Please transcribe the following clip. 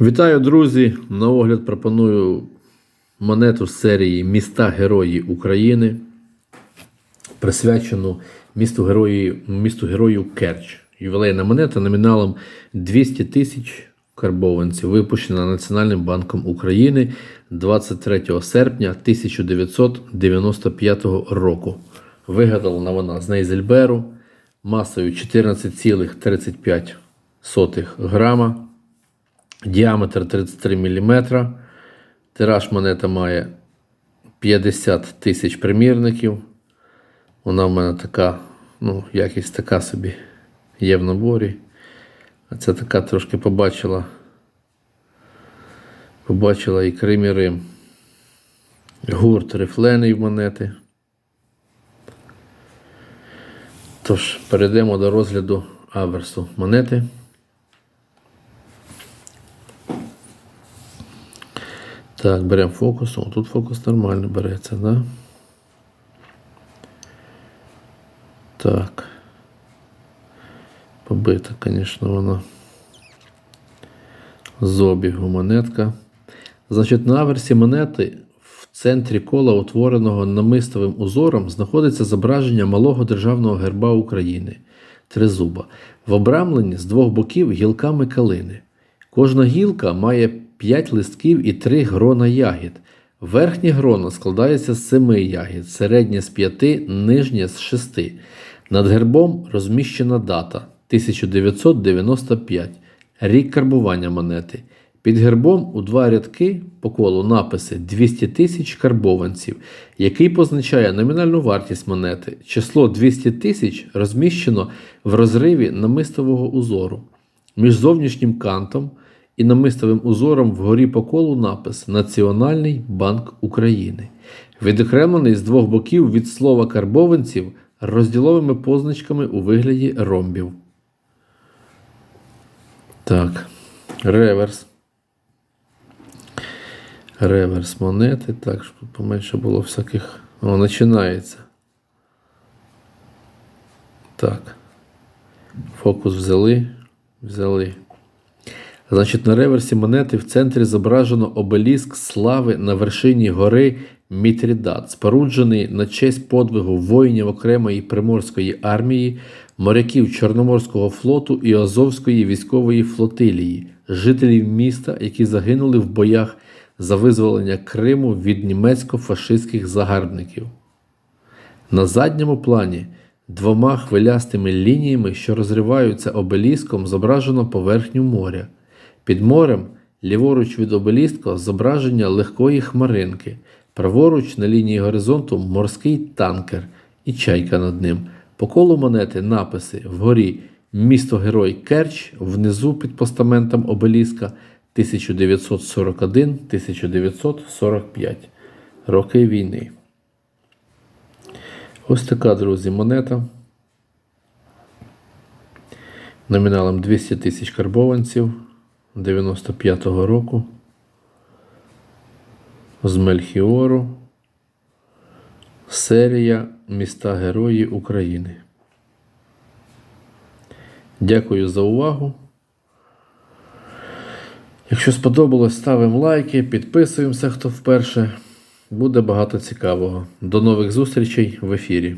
Вітаю, друзі! На огляд пропоную монету з серії Міста Герої України, присвячену місту герої, місту герою Керч. Ювілейна монета номіналом 200 тисяч карбованців, випущена Національним банком України 23 серпня 1995 року. Вигадана вона з Нейзельберу масою 14,35 грама. Діаметр 33 мм. Тираж монета має 50 тисяч примірників. Вона в мене така, ну, якість така собі є в наборі. А це така трошки побачила. Побачила і Крим і Рим. Гурт рифлений монети. Тож, перейдемо до розгляду аверсу монети. Так, беремо фокус. О, тут фокус нормально береться, да? Так. Побита, звісно, вона. З обігу монетка. Значить, на аверсі монети в центрі кола, утвореного намистовим узором, знаходиться зображення малого державного герба України тризуба, в обрамленні з двох боків гілками калини. Кожна гілка має 5 листків і 3 грона ягід. Верхнє гроно складається з 7 ягід, середнє з 5, нижнє з 6. Над гербом розміщена дата 1995, рік карбування монети. Під гербом у два рядки по колу написи 200 тисяч карбованців, який позначає номінальну вартість монети. Число 200 тисяч розміщено в розриві намистового узору. Між зовнішнім кантом і намистовим узором вгорі по колу напис Національний банк України, відокремлений з двох боків від слова карбованців розділовими позначками у вигляді ромбів. Так, реверс. Реверс монети. Так, щоб поменше було всяких. О, починається. Так. Фокус взяли. Взяли. Значить, на реверсі монети в центрі зображено обеліск слави на вершині гори Мітрідат, споруджений на честь подвигу воїнів окремої приморської армії, моряків Чорноморського флоту і Азовської військової флотилії, жителів міста, які загинули в боях за визволення Криму від німецько-фашистських загарбників. На задньому плані двома хвилястими лініями, що розриваються обеліском, зображено поверхню моря. Під морем, ліворуч від обелістка, зображення легкої хмаринки, праворуч на лінії горизонту морський танкер і чайка над ним. По колу монети написи вгорі місто Герой Керч, внизу під постаментом обеліска 1941-1945. Роки війни. Ось така, друзі, монета. Номіналом 200 тисяч карбованців 95-го року. З Мельхіору. Серія Міста Герої України. Дякую за увагу. Якщо сподобалось, ставимо лайки, підписуємося, хто вперше. Буде багато цікавого. До нових зустрічей в ефірі.